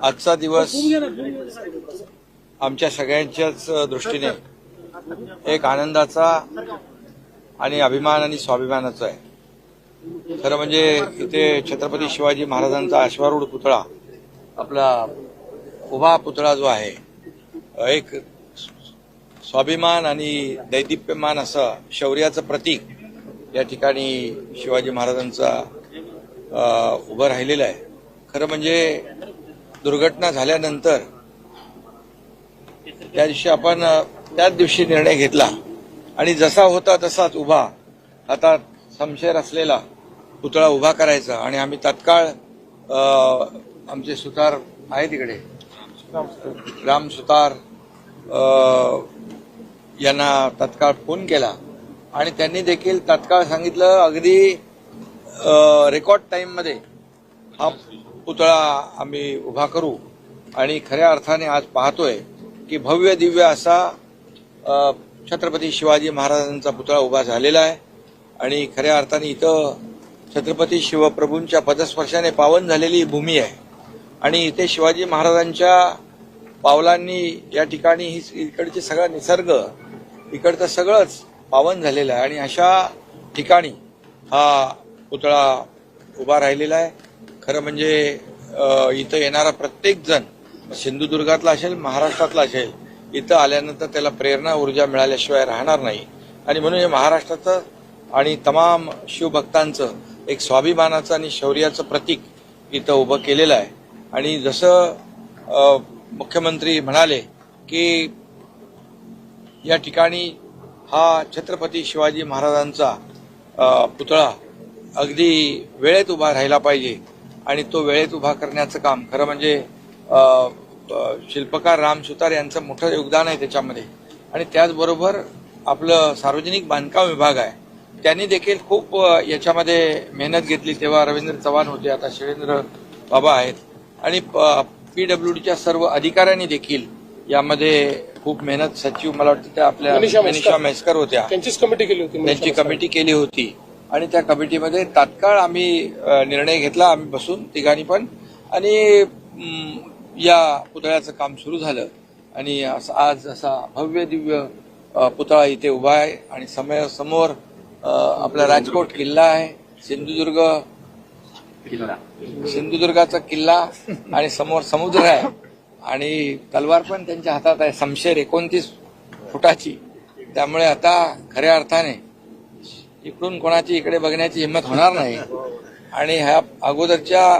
आजचा दिवस आमच्या सगळ्यांच्याच दृष्टीने एक आनंदाचा आणि अभिमान आणि स्वाभिमानाचा आहे. खरं म्हणजे इथे छत्रपती शिवाजी महाराजांचा अश्वारूढ पुतळा आपला उभा पुतळा जो आहे एक स्वाभिमान आणि दैदिप्यमान असं शौर्याचं प्रतीक या ठिकाणी शिवाजी महाराजांचा उभं राहिलेलं आहे. खरं म्हणजे दुर्घटना झाल्यानंतर त्या दिवशी आपण त्याच दिवशी निर्णय घेतला. आणि जसा होता तसाच उभा. आता समशेर असलेला पुतळा उभा करायचा. आणि आम्ही तात्काळ आमचे सुतार आहे तिकडे. राम सुतार यांना तात्काळ फोन केला. आणि त्यांनी देखील तात्काळ सांगितलं अगदी रेकॉर्ड टाईममध्ये हा पुतळा आम्ही उभा करू. आणि खऱ्या अर्थाने आज पाहतोय की भव्य दिव्य असा छत्रपती शिवाजी महाराजांचा पुतळा उभा झालेला आहे. आणि खऱ्या अर्थाने इथं छत्रपती शिवप्रभूंच्या पदस्पर्शाने पावन झालेली ही भूमी आहे. आणि इथे शिवाजी महाराजांच्या पावलांनी या ठिकाणी ही इकडचे सगळा निसर्ग इकडचं सगळंच पावन झालेलं आहे. आणि अशा ठिकाणी हा पुतळा उभा राहिलेला आहे. खरं म्हणजे इथं येणारा प्रत्येक जण सिंधुदुर्गातला असेल महाराष्ट्रातला असेल इथं आल्यानंतर त्याला प्रेरणा ऊर्जा मिळाल्याशिवाय राहणार नाही. आणि म्हणून हे महाराष्ट्राचं आणि तमाम शिवभक्तांचं एक स्वाभिमानाचं आणि शौर्याचं प्रतीक इथं उभं केलेलं आहे. आणि जसं मुख्यमंत्री म्हणाले की या ठिकाणी हा छत्रपती शिवाजी महाराजांचा पुतळा अगदी वेळेत उभा राहिला पाहिजे आणि तो वेळेत उभा करण्याचं काम खरं म्हणजे शिल्पकार राम सुतार यांचं मोठं योगदान आहे त्याच्यामध्ये. आणि त्याचबरोबर आपलं सार्वजनिक बांधकाम विभाग आहे. त्यांनी देखील खूप याच्यामध्ये मेहनत घेतली तेव्हा रवींद्र चव्हाण होते आता शिवेंद्र बाबा आहेत. आणि पीडब्ल्यूडीच्या सर्व अधिकाऱ्यांनी देखील यामध्ये खूप मेहनत सचिव मला वाटतं त्या आपल्या मनीषा म्हैसकर. मनीषा म्हैसकर होत्या. त्यांचीच कमिटी केली होती त्यांची कमिटी केली होती. आणि त्या कमिटीमध्ये तात्काळ आम्ही निर्णय घेतला आम्ही बसून तिघांनी पण. आणि या पुतळ्याचं काम सुरू झालं. आणि असं आज असा भव्य दिव्य पुतळा इथे उभा आहे. आणि समय समोर आपला राजकोट किल्ला आहे. सिंधुदुर्ग सिंधुदुर्गाचा किल्ला आणि समोर समुद्र आहे. आणि तलवार पण त्यांच्या हातात आहे. समशेर एकोणतीस फुटाची. त्यामुळे आता खऱ्या अर्थाने इकडून कोणाची इकडे बघण्याची हिंमत होणार नाही. आणि ह्या अगोदरच्या